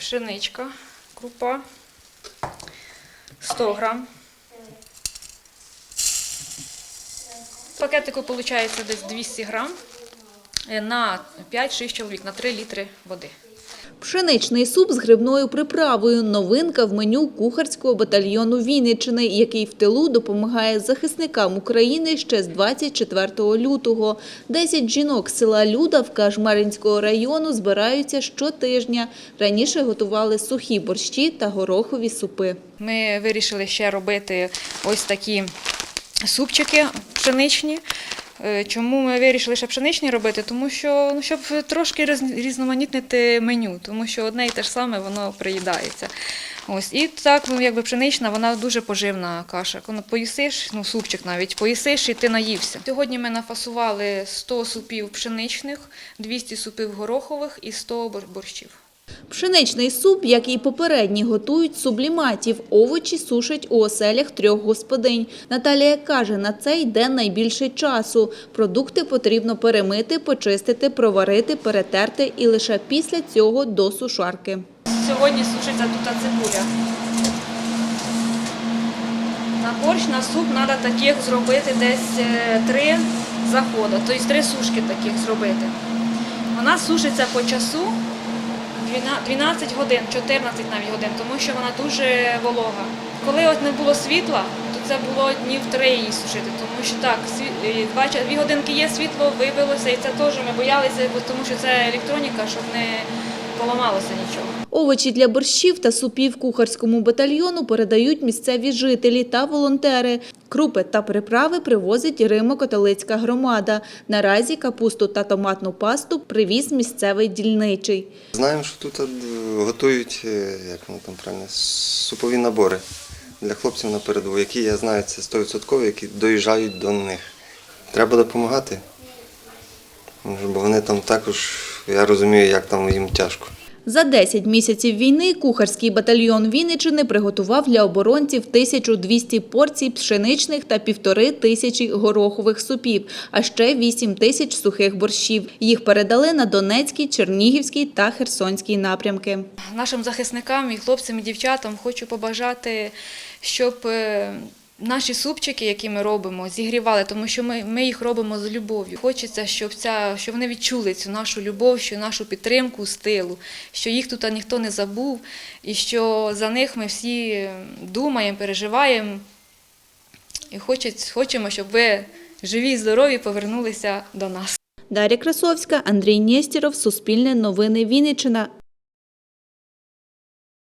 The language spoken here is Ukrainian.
пшеничка, крупа 100 грам. Пакетику виходить десь 200 грам е, на 5-6 чоловік, на 3 літри води. Пшеничний суп з грибною приправою – новинка в меню кухарського батальйону Вінниччини, який в тилу допомагає захисникам України ще з 24 лютого. Десять жінок з села Людавка Жмеринського району збираються щотижня. Раніше готували сухі борщі та горохові супи. Ми вирішили ще робити ось такі супчики пшеничні. Е, Чому ми вирішили ще пшеничні робити? Тому що ну, щоб трошки різноманітнити меню, тому що одне і те ж саме воно приїдається. Ось і так, ну якби пшенична, вона дуже поживна каша. Коли поїсиш, ну супчик навіть поїсиш і ти наївся. Сьогодні ми нафасували 100 супів пшеничних, 200 супів горохових і 100 бор- борщів. Пшеничний суп, як і попередні, готують з субліматів. Овочі сушать у оселях трьох господинь. Наталія каже, на це йде найбільше часу. Продукти потрібно перемити, почистити, проварити, перетерти і лише після цього до сушарки. Сьогодні сушиться тут цибуля. На борщ, на суп треба таких зробити десь е, три заходи, тобто три сушки таких зробити. Вона сушиться по часу 12 12 годин, 14 навіть годин, тому що вона дуже волога. Коли от не було світла, то це було днів три її сушити, тому що так, дві годинки є, світло вибилося, і це теж ми боялися, тому що це електроніка, щоб не поламалося нічого. Овочі для борщів та супів кухарському батальйону передають місцеві жителі та волонтери. Крупи та приправи привозить Римо-католицька громада. Наразі капусту та томатну пасту привіз місцевий дільничий. Знаємо, що тут е, готують, е, як воно там правильно, супові набори для хлопців на передову, які я знаю, це 100%, які доїжджають до них. Треба допомагати, Може, бо вони там також, я розумію, як там їм тяжко. За 10 місяців війни кухарський батальйон Вінниччини приготував для оборонців 1200 порцій пшеничних та півтори тисячі горохових супів, а ще 8 тисяч сухих борщів. Їх передали на Донецький, Чернігівський та Херсонський напрямки. Нашим захисникам і хлопцям і дівчатам хочу побажати, щоб е, наші супчики, які ми робимо, зігрівали, тому що ми, ми їх робимо з любов'ю. Хочеться, щоб ця, щоб вони відчули цю нашу любов, що нашу підтримку з тилу, що їх тут ніхто не забув, і що за них ми всі думаємо, переживаємо. І хочемо, щоб ви живі і здорові повернулися до нас. Дар'я Красовська, Андрій Нєстєров, Суспільне новини Вінниччина.